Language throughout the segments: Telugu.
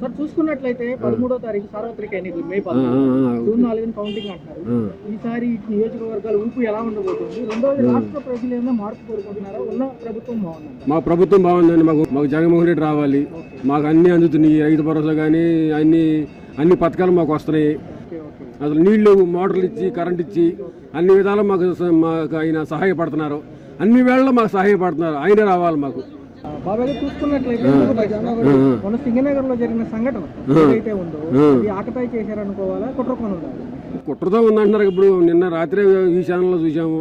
సార్ చూసుకున్నట్లయితే పదమూడో తారీఖు సార్వత్రిక ఎన్నికలు మే పదమూడు. జూన్ నాలుగున కౌంటింగ్ అంటున్నారు. ఆ. ఈసారి నియోజకవర్గాల ఊపు ఎలా ఉండబోతుంది? రెండోది రాష్ట్ర ప్రజలు ఏమైనా మార్పు కోరుకుంటున్నారా? ఉన్న ప్రభుత్వం బాగుందంట మా ప్రభుత్వం బాగుందండి. మాకు మాకు జగన్మోహన్ రెడ్డి రావాలి. మాకు అన్నీ అందుతున్నాయి. రైతు భరోసా కానీ అన్ని అన్ని పథకాలు మాకు వస్తున్నాయి. అసలు నీళ్ళు మోటార్లు ఇచ్చి కరెంట్ ఇచ్చి అన్ని విధాలు మాకు మాకు ఆయన సహాయపడుతున్నారు. అన్ని వేళల్లో మాకు సహాయపడుతున్నారు. ఆయనే రావాలి మాకు. బాబాయ్ చూసుకున్నట్లయితే. మొన్న సింగనగర్లో జరిగిన సంఘటన ఏదైతే ఉందో ఆకతాయి చేశారనుకోవాలా? కుట్రకొని ఉండాలి కుట్రతో ఉందంటున్నారు. ఇప్పుడు నిన్న రాత్రి ఈ ఛానల్లో చూసాము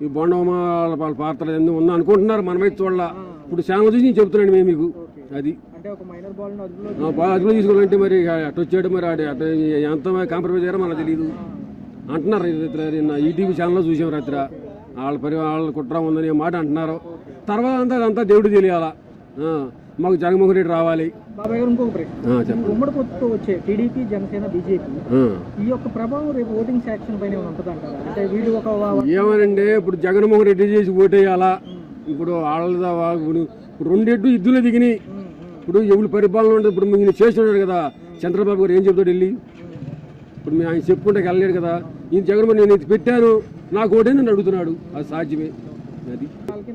ఈ బొండమ్మ వాళ్ళ పాత్ర ఎందుకు ఉందా అనుకుంటున్నారు. మనమైతే చూడాల. ఇప్పుడు ఛానల్ చూసి నేను చెప్తున్నాను మేము మీకు. అది. అదుపులో ఆ, బాగా అదుపులో తీసుకోవాలంటే మరి అటు వచ్చాడు మరి అటు అటు ఎంత కాంప్రమైజ్ అయ్యారో మనకు తెలియదు అంటున్నారు నిన్న ఈటీవీ ఛానల్లో చూసాం రాత్రి. వాళ్ళ పరి వాళ్ళ కుట్ర ఉందని మాట అంటున్నారు. తర్వాత అంతా అదంతా దేవుడు తెలియాలా? మాకు జగన్మోహన్ రెడ్డి రావాలి. బాబాయ్ గారు ఇంకొక ప్రశ్న. ఆ, చెప్పండి. ఉమ్మడి పొత్తుతో వచ్చే టీడీపీ జనసేన బీజేపీ. ఈ యొక్క ప్రభావం రేపు ఓటింగ్ పైన ఉంటుందంటారా? అంటే వీళ్ళు ఒక ఏమనండి ఇప్పుడు జగన్మోహన్ రెడ్డి చేసి ఓటేయాలా? ఇప్పుడు వాళ్ళ- ఇప్పుడు రెండెడ్డు ఇద్దులో దిగినాయి. ఇప్పుడు ఎవరు పరిపాలన ఉంటుంది ఇప్పుడు ఈయన చేస్తున్నాడు కదా. చంద్రబాబు గారు ఏం చెప్తాడు వెళ్ళి ఇప్పుడు మేము ఆయన చెప్పుకుంటే వెళ్ళలేడు కదా. ఈయన జగన్మోహన్ నేను ఇది పెట్టాను. నాకు ఓటే నన్ను అడుగుతున్నాడు. అది సాధ్యమే. అది.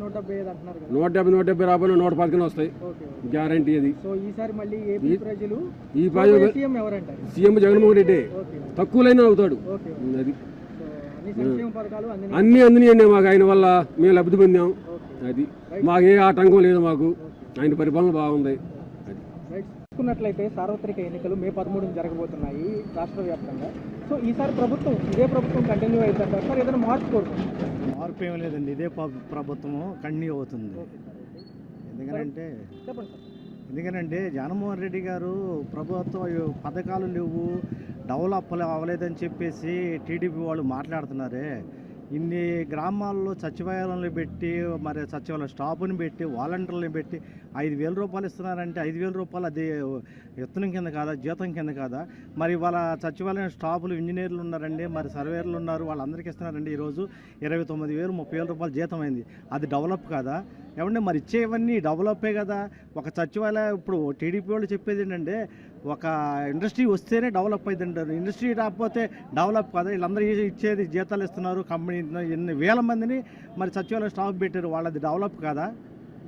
నూట డెబ్బై నూట డెబ్బై రాబోయే నూట పదకొండు వస్తాయి. గ్యారంటీ అది. ప్రజలు ఈ పాజ సీఎం జగన్మోహన్ రెడ్డి. తక్కువలైనా అవుతాడు. అది. అన్ని అందినాయండి మాకు. ఆయన వల్ల మేము లబ్ధి పొందాం. అది. మాకు ఏ ఆటంకం లేదు మాకు. ఆయన పరిపాలన బాగుంది. చూసుకున్నట్లయితే సార్వత్రిక ఎన్నికలు మే పదమూడున జరగబోతున్నాయి రాష్ట్ర వ్యాప్తంగా. సో ఈసారి ప్రభుత్వం ఇదే ప్రభుత్వం కంటిన్యూ అవుతుంటారు సార్ ఏదైనా మార్పు కోరుకుంటున్నారు? మార్పు ఏం లేదండి. ఇదే ప్ర- ప్రభుత్వము కంటిన్యూ అవుతుంది. సార్ ఎందుకనంటే జగన్మోహన్ రెడ్డి గారు ప్రభుత్వ పథకాలు లేవు డెవలప్ అవ్వలేదని చెప్పేసి టీడీపీ వాళ్ళు మాట్లాడుతున్నారే. ఇన్ని గ్రామాల్లో సచివాలయాలను పెట్టి మరి సచివాలయం స్టాఫ్ని పెట్టి వాలంటీర్లను పెట్టి ఐదు వేల రూపాయలు ఇస్తున్నారంటే ఐదు వేల రూపాయలు అది విత్తనం కింద కాదా జీతం కింద కాదా? మరి వాళ్ళ సచివాలయం స్టాఫ్లు ఇంజనీర్లు ఉన్నారండి మరి సర్వేర్లు ఉన్నారు వాళ్ళందరికీ ఇస్తున్నారండి ఈరోజు ఇరవై తొమ్మిది వేలు ముప్పై వేల రూపాయలు జీతం అయింది. అది డెవలప్ కాదా? ఏమంటే మరి ఇచ్చేవన్నీ డెవలపే కదా? ఒక సచివాలయం ఇప్పుడు టీడీపీ వాళ్ళు చెప్పేది ఏంటంటే ఒక ఇండస్ట్రీ వస్తేనే డెవలప్ అయింది అంటారు. ఇండస్ట్రీ రాకపోతే డెవలప్ కదా? వీళ్ళందరూ ఇచ్చేది జీతాలు ఇస్తున్నారు కంపెనీ ఎన్ని వేల మందిని మరి సచివాలయం స్టాఫ్ పెట్టారు వాళ్ళది డెవలప్ కాదా?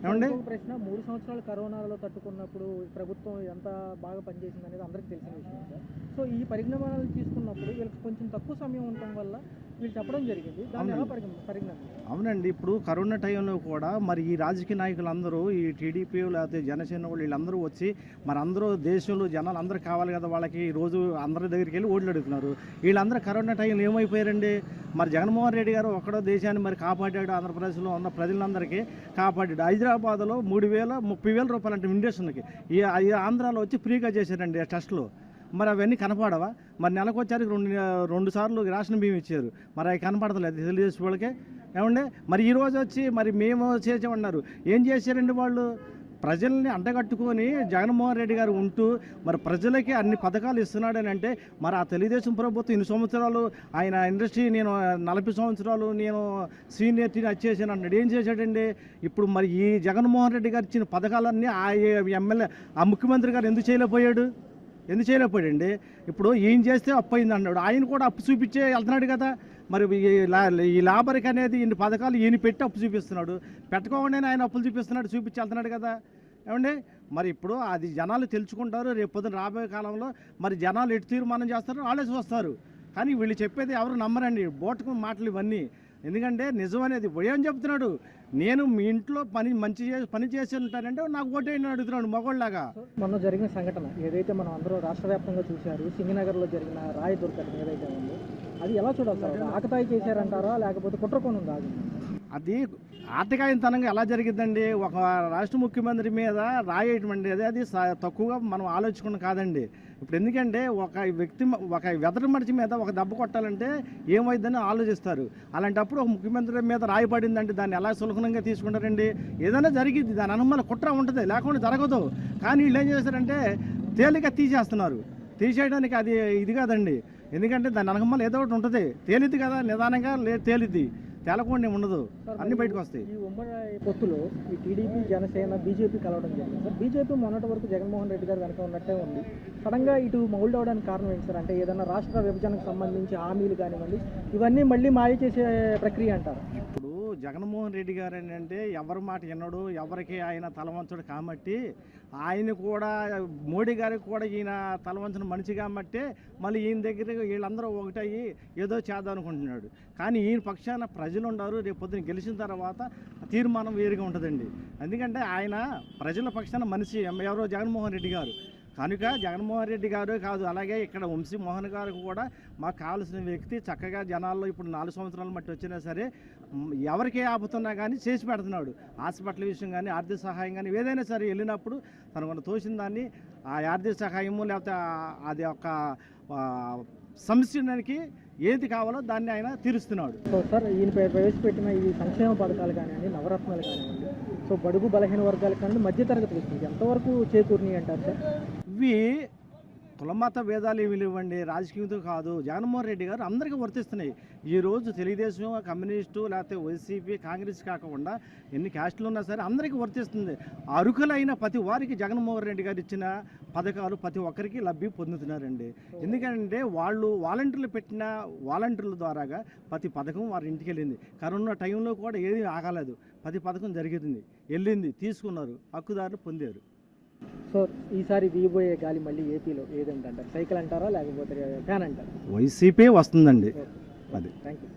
ఏమండి? ప్రశ్న మూడు సంవత్సరాలు కరోనాలో తట్టుకున్నప్పుడు ప్రభుత్వం ఎంత బాగా పనిచేసింది అనేది అందరికీ తెలిసిన విషయం సార్. సో ఈ పరిజ్ఞానాలు తీసుకున్నప్పుడు వీళ్ళకి కొంచెం తక్కువ సమయం ఉండటం వల్ల వీళ్ళు చెప్పడం జరిగింది. దాన్ని ఎలా పరిజ్ఞానం అవునండి. ఇప్పుడు కరోనా టైంలో కూడా మరి ఈ రాజకీయ నాయకులందరూ ఈ టీడీపీ లేకపోతే జనసేన వాళ్ళు వీళ్ళందరూ వచ్చి మరి అందరూ దేశంలో జనాలు అందరూ కావాలి కదా వాళ్ళకి ఈ రోజు అందరి దగ్గరికి వెళ్ళి ఓట్లు అడుగుతున్నారు. వీళ్ళందరూ కరోనా టైంలో ఏమైపోయారండి? మరి జగన్మోహన్ రెడ్డి గారు ఒక్కడో దేశాన్ని మరి కాపాడాడు ఆంధ్రప్రదేశ్లో ఉన్న ప్రజలందరికీ కాపాడాడు. హైదరాబాద్లో మూడు వేల ముప్పై వేల రూపాయలు అంటే ఇండస్ట్రీకి ఈ ఆంధ్రాలో వచ్చి ఫ్రీగా చేశారండి ఆ టెస్టులు మరి అవన్నీ కనపడవా? మరి నెలకు రెండు రెండు సార్లు రేషన్ బియ్యం ఇచ్చారు. మరి అవి కనపడతలేదు తెలియజేసే వాళ్ళకే. ఏమండి? మరి ఈరోజు వచ్చి మరి మేము చేసామన్నారు ఏం చేశారండి వాళ్ళు? ప్రజల్ని అండగట్టుకొని జగన్మోహన్ రెడ్డి గారు ఉంటూ మరి ప్రజలకి అన్ని పథకాలు ఇస్తున్నాడని అంటే మరి ఆ తెలుగుదేశం ప్రభుత్వం ఇన్ని సంవత్సరాలు ఆయన ఇండస్ట్రీ నేను నలభై సంవత్సరాలు నేను సీనియర్టీని వచ్చేసాను అన్నాడు. ఏం చేశాడండి? ఇప్పుడు మరి ఈ జగన్మోహన్ రెడ్డి గారు ఇచ్చిన పథకాలన్నీ ఆ ఎమ్మెల్యే ఆ ముఖ్యమంత్రి గారు ఎందుకు చేయలేకపోయాడు? ఎందుకు చేయలేకపోయాడండి? ఇప్పుడు ఏం చేస్తే అప్పు అయింది అన్నాడు. ఆయన కూడా అప్పు చూపించే వెళ్తున్నాడు కదా. మరి ఈ లా- ఈ లేబర్కి అనేది ఇన్ని పథకాలు ఈయన పెట్టి అప్పు చూపిస్తున్నాడు. పెట్టకోకుండానే ఆయన అప్పులు చూపిస్తున్నాడు చూపించి వెళ్తున్నాడు కదా. ఏమండి? మరి ఇప్పుడు అది జనాలు తెలుసుకుంటారు రేపు పొద్దున రాబోయే కాలంలో మరి జనాలు ఎటు తీర్మానం చేస్తారో వాళ్ళే చూస్తారు. కానీ వీళ్ళు చెప్పేది ఎవరు నమ్మరండి. బోటకు మాటలు ఇవన్నీ. ఎందుకంటే నిజం అనేది ఏం చెప్తున్నాడు. నేను మీ ఇంట్లో పని మంచి పని చేసి ఉంటానంటే నాకు ఓటేయని అడుగుతున్నాడు మగోళ్ళలాగా. మొన్న జరిగిన సంఘటన ఏదైతే మనం అందరూ రాష్ట్ర వ్యాప్తంగా చూశారు సింగనగర్లో జరిగిన రాయి దుర్ఘటన ఏదైతే ఉందో అది ఎలా చూడాలి సార్? ఆకతాయి చేశారంటారా? లేకపోతే కుట్రకొని ఉందా అది ఆర్థికాయంతనంగా ఎలా జరిగిద్దండి? ఒక రాష్ట్ర ముఖ్యమంత్రి మీద రాయటం అండి అది అది తక్కువగా మనం ఆలోచించకుండా కాదండి. ఇప్పుడు ఎందుకంటే ఒక వ్యక్తి ఒక వెదరు మనిషి మీద ఒక దెబ్బ కొట్టాలంటే ఏమైందని ఆలోచిస్తారు. అలాంటప్పుడు ఒక ముఖ్యమంత్రి మీద రాయబడిందండి దాన్ని ఎలా సులభంగా తీసుకుంటారండి? ఏదైనా జరిగిద్ది. దాని అనుమానం కుట్ర ఉంటుంది. లేకుండా జరగదు. కానీ వీళ్ళు ఏం చేస్తారంటే తేలిక తీసేస్తున్నారు. తీసేయడానికి అది ఇది కాదండి. ఎందుకంటే దాని అనుమానం ఏదో ఒకటి ఉంటుంది. తేలిద్ది కదా. నిదానంగా లే తేలిద్ది. తేలకుండా ఉండదు. అన్ని బయటకు వస్తాయి. ఈ ఉమ్మడి పొత్తులో ఈ టీడీపీ జనసేన బీజేపీ కలవడం జరిగింది. సార్ బీజేపీ మొన్నటి వరకు జగన్మోహన్ రెడ్డి గారు వెనక ఉన్నట్టే ఉంది. సడన్గా ఇటు మౌల్డ్ అవడానికి కారణం ఏంటి సార్? అంటే ఏదైనా రాష్ట్ర విభజనకు సంబంధించి హామీలు కానివ్వండి ఇవన్నీ మళ్ళీ మాయ చేసే ప్రక్రియ అంటారు. ఇప్పుడు జగన్మోహన్ రెడ్డి గారు ఏంటంటే ఎవరి మాట వినడు ఎవరికి ఆయన తలవంచుడు కాబట్టి ఆయన కూడా మోడీ గారికి కూడా ఈయన తలవంచిన మనిషి కాబట్టి మళ్ళీ ఈయన దగ్గర వీళ్ళందరూ ఒకటయ్యి ఏదో చేద్దామనుకుంటున్నాడు కానీ ఈయన పక్షాన ప్రజలు ఉండరు రేపు పొద్దున గెలిచిన తర్వాత తీర్మానం వేరుగా ఉంటుందండి. ఎందుకంటే ఆయన ప్రజల పక్షాన మనిషి ఎవరో జగన్మోహన్ రెడ్డి గారు. కనుక జగన్మోహన్ రెడ్డి గారు కాదు అలాగే ఇక్కడ వంశీ మోహన్ గారు కూడా మాకు కావాల్సిన వ్యక్తి చక్కగా జనాల్లో ఇప్పుడు నాలుగు సంవత్సరాల మట్టి వచ్చినా సరే ఎవరికే ఎవరికి ఆపుతున్నా కానీ చేసి పెడుతున్నాడు. హాస్పిటల్ విషయం కానీ ఆర్థిక సహాయం కానీ ఏదైనా సరే వెళ్ళినప్పుడు తనకున్న మన దాన్ని ఆ ఆర్థిక సహాయము లేకపోతే అది ఒక సంస్థకి సమస్యకి ఏది కావాలో దాన్ని ఆయన తీరుస్తున్నాడు. సో సార్ ఈయన ప్రవేశపెట్టిన ఈ సంక్షేమ పథకాలు కానివ్వండి నవరత్నాలు కానివ్వండి సో బడుగు బలహీన వర్గాలు కానివ్వండి మధ్యతరగతి వస్తుంది ఎంతవరకు చేకూరినాయి అంటారు సార్? ఇవి కులమత భేదాలు ఏమి లేవండి రాజకీయంతో కాదు. జగన్మోహన్ రెడ్డి గారు అందరికీ వర్తిస్తున్నాయి. ఈరోజు తెలుగుదేశం కమ్యూనిస్టు లేకపోతే వైసీపీ కాంగ్రెస్ కాకుండా ఎన్ని క్యాస్టులు ఉన్నా సరే అందరికీ వర్తిస్తుంది. అరుకులైన ప్రతి వారికి జగన్మోహన్ రెడ్డి గారు ఇచ్చిన పథకాలు ప్రతి ఒక్కరికి లబ్ధి పొందుతున్నారండి. ఎందుకంటే వాళ్ళు వాలంటీర్లు పెట్టిన వాలంటీర్ల ద్వారాగా ప్రతి పథకం వారి ఇంటికి వెళ్ళింది. కరోనా టైంలో కూడా ఏది ఆగలేదు. ప్రతి పథకం జరిగింది. వెళ్ళింది. తీసుకున్నారు. హక్కుదారులు పొందారు. సో ఈసారి వీయబోయే గాలి మళ్ళీ ఏపీలో ఏదంటే అంటారు? సైకిల్ అంటారా లేకపోతే ఫ్యాన్ అంటారా? వైసీపీ వస్తుందండి. అది. Thank you